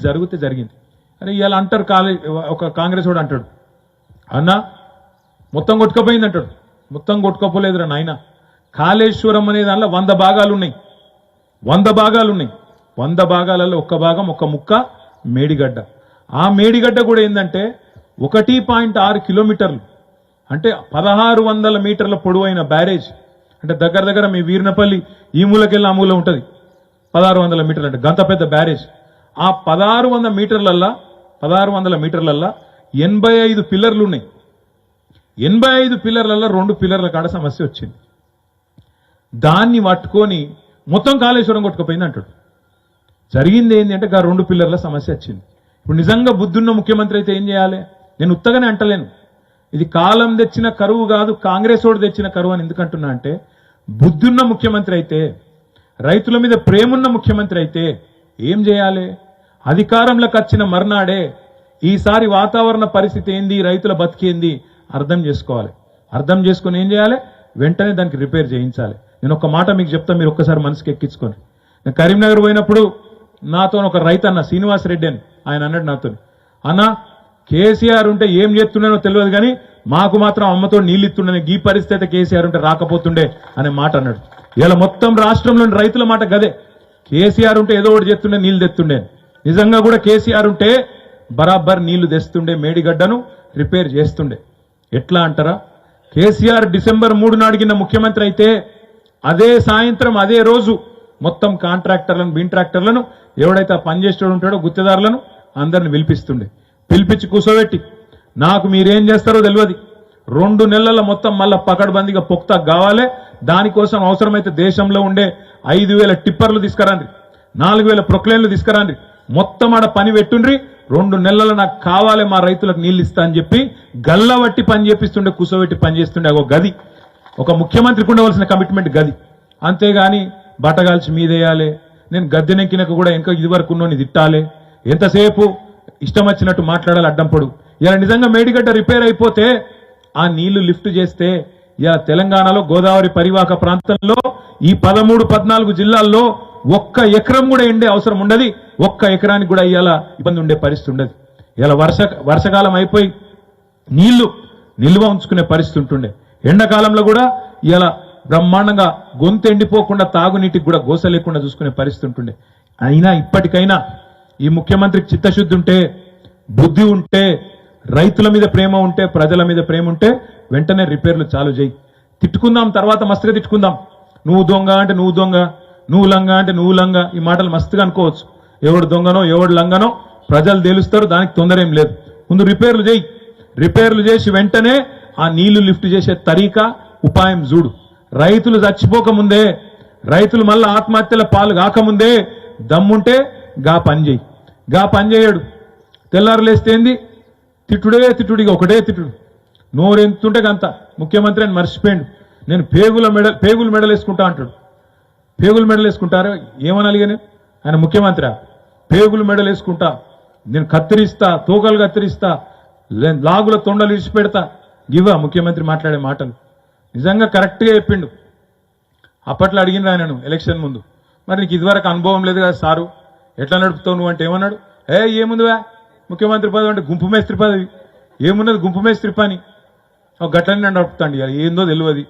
జరిగితే జరిగింది. అని ఇవాళ అంటారు కాలేజ్ ఒక కాంగ్రెస్ వాడు అంటాడు. అన్న మొత్తం కొట్టుకపోయింది అంటాడు. మొత్తం కొట్టుకోపోలేదురా నాయన. కాళేశ్వరం అనే దానిలో వంద భాగాలు ఉన్నాయి వంద భాగాలు ఉన్నాయి వంద భాగాలలో ఒక్క భాగం ఒక ముక్క మేడిగడ్డ. ఆ మేడిగడ్డ కూడా ఏంటంటే ఒకటి పాయింట్ ఆరు కిలోమీటర్లు. అంటే పదహారు వందల మీటర్ల పొడవైన బ్యారేజ్. అంటే దగ్గర దగ్గర మీ వీరినపల్లి ఈ మూలకెళ్ళి ఆ మూల ఉంటుంది. పదహారు వందల మీటర్లు అంటే గంత పెద్ద బ్యారేజ్. ఆ పదహారు వందల మీటర్లల్లా పదహారు వందల మీటర్లల్లా ఎనభై ఐదు పిల్లర్లు ఉన్నాయి ఎనభై ఐదు పిల్లర్లలో రెండు పిల్లర్ల కాడ సమస్య వచ్చింది. దాన్ని పట్టుకొని మొత్తం కాళేశ్వరం కొట్టుకుపోయింది అంటాడు. జరిగింది ఏంటి అంటే ఆ రెండు పిల్లర్ల సమస్య వచ్చింది. ఇప్పుడు నిజంగా బుద్ధున్న ముఖ్యమంత్రి అయితే ఏం చేయాలి? నేను ఉత్తగానే అంటలేను. ఇది కాలం తెచ్చిన కరువు కాదు కాంగ్రెస్ వాడు తెచ్చిన కరువు అని ఎందుకంటున్నా అంటే బుద్ధున్న ముఖ్యమంత్రి అయితే రైతుల మీద ప్రేమున్న ముఖ్యమంత్రి అయితే ఏం చేయాలి? అధికారంలోకి వచ్చిన మర్నాడే ఈసారి వాతావరణ పరిస్థితి ఏంది? రైతుల బతికేంది అర్థం చేసుకోవాలి. అర్థం చేసుకొని ఏం చేయాలి? వెంటనే దానికి రిపేర్ చేయించాలి. నేను ఒక మాట మీకు చెప్తా మీరు ఒక్కసారి మనసుకి ఎక్కించుకొని నేను కరీంనగర్ పోయినప్పుడు నాతో ఒక రైతు అన్న శ్రీనివాస్ రెడ్డి అని ఆయన అన్నాడు నాతో అన్న కేసీఆర్ ఉంటే ఏం చేస్తున్నానో తెలియదు కానీ మాకు మాత్రం అమ్మతో నీళ్ళు ఇస్తుండే ఈ పరిస్థితి అయితే కేసీఆర్ ఉంటే రాకపోతుండే అనే మాట అన్నాడు. ఇలా మొత్తం రాష్ట్రంలోని రైతుల మాట గదే. కేసీఆర్ ఉంటే ఏదో ఒకటి చేస్తుండే నీళ్ళు తెస్తుండే నిజంగా కూడా కేసీఆర్ ఉంటే బరాబర్ నీళ్ళు తెస్తుండే మేడిగడ్డను రిపేర్ చేస్తుండే. ఎట్లా అంటారా? కేసీఆర్ డిసెంబర్ మూడు నాడిగిన ముఖ్యమంత్రి అయితే అదే సాయంత్రం అదే రోజు మొత్తం కాంట్రాక్టర్లను బింట్రాక్టర్లను ఎవడైతే ఆ పనిచేసేవాడు ఉంటాడో గుత్తేదారులను అందరిని పిలిపిస్తుండే. పిలిపించి కూర్చోబెట్టి నాకు మీరేం చేస్తారో తెలియదు రెండు నెలల మొత్తం మళ్ళీ పకడ్బందీగా పొక్తా కావాలి. దానికోసం అవసరమైతే దేశంలో ఉండే ఐదు వేల టిప్పర్లు తీసుకురండి. నాలుగు వేల ప్రొక్లైన్లు తీసుకురండి. మొత్తం ఆడ పని పెట్టుండ్రి. రెండు నెలలు నాకు కావాలి మా రైతులకు నీళ్ళు ఇస్తా అని చెప్పి గల్లబట్టి పని చేపిస్తుండే కూర్చోబెట్టి పని చేస్తుండే ఒక గది. ఒక ముఖ్యమంత్రికి ఉండవలసిన కమిట్మెంట్ గది. అంతేగాని బట్టగాల్చి మీదేయాలి. నేను గద్దెనెక్కినకు కూడా ఇంకా ఇదివరకు ఉన్నోని తిట్టాలి. ఎంతసేపు ఇష్టం వచ్చినట్టు మాట్లాడాలి అడ్డంపడు ఇలా నిజంగా మేడిగడ్డ రిపేర్ అయిపోతే ఆ నీళ్ళు లిఫ్ట్ చేస్తే ఇలా తెలంగాణలో గోదావరి పరివాహక ప్రాంతంలో ఈ పదమూడు పద్నాలుగు జిల్లాల్లో ఒక్క ఎకరం కూడా ఎండే అవసరం ఉండదు. ఒక్క ఎకరానికి కూడా ఇవాళ ఇబ్బంది ఉండే పరిస్థితి ఉండదు. ఇలా వర్ష వర్షకాలం అయిపోయి నీళ్ళు నిల్వ ఉంచుకునే పరిస్థితి ఉంటుండే. ఎండాకాలంలో కూడా ఇలా బ్రహ్మాండంగా గొంతు ఎండిపోకుండా తాగునీటికి కూడా గోస లేకుండా చూసుకునే పరిస్థితి ఉంటుండే. అయినా ఇప్పటికైనా ఈ ముఖ్యమంత్రికి చిత్తశుద్ధి ఉంటే బుద్ధి ఉంటే రైతుల మీద ప్రేమ ఉంటే ప్రజల మీద ప్రేమ ఉంటే వెంటనే రిపేర్లు చాలు చేయి. తిట్టుకుందాం తర్వాత మస్తుగా తిట్టుకుందాం. నువ్వు దొంగ అంటే నువ్వు దొంగ నువ్వు లంగ అంటే నువ్వు లంగ ఈ మాటలు మస్తుగా అనుకోవచ్చు. ఎవడు దొంగనో ఎవడు లంగనో ప్రజలు తెలుస్తారు దానికి తొందర ఏం లేదు. ముందు రిపేర్లు చేయి. రిపేర్లు చేసి వెంటనే ఆ నీళ్ళు లిఫ్ట్ చేసే తరీకా ఉపాయం చూడు. రైతులు చచ్చిపోకముందే రైతులు మళ్ళీ ఆత్మహత్యల పాలు కాకముందే దమ్ముంటే గా పని చేయి. గా పని చేయడు. తెల్లారులేస్తే ఏంది? తిట్టుడే తిట్టుడిగా ఒకటే తిట్టుడు. నోరెంతుంటే గంత. ముఖ్యమంత్రి అని మర్చిపోయాడు. నేను పేగుల మెడ పేగులు మెడలు వేసుకుంటా అంటాడు. పేగులు మెడలు వేసుకుంటారు ఏమని ఆయన ముఖ్యమంత్రి. పేగులు మెడలు వేసుకుంటా. నేను కత్తిరిస్తా తోకలు కత్తిరిస్తా లాగుల తొండలు ఇడిచిపెడతా. గివా ముఖ్యమంత్రి మాట్లాడే మాటలు. నిజంగా కరెక్ట్గా చెప్పిండు. అప్పట్లో అడిగిన ఆయనను ఎలక్షన్ ముందు. మరి నీకు ఇదివరకు అనుభవం లేదు కదా సారు. ఎట్లా నడుపుతావు నువ్వు అంటే ఏమన్నాడు? ఏ ఏముందివా ముఖ్యమంత్రి పదవి అంటే గుంపు మేస్త్రి పదవి. ఏమున్నది గుంపు మేస్త్రి పని? ఒక గట్లని నడుపుతాండి ఏందో తెలియదు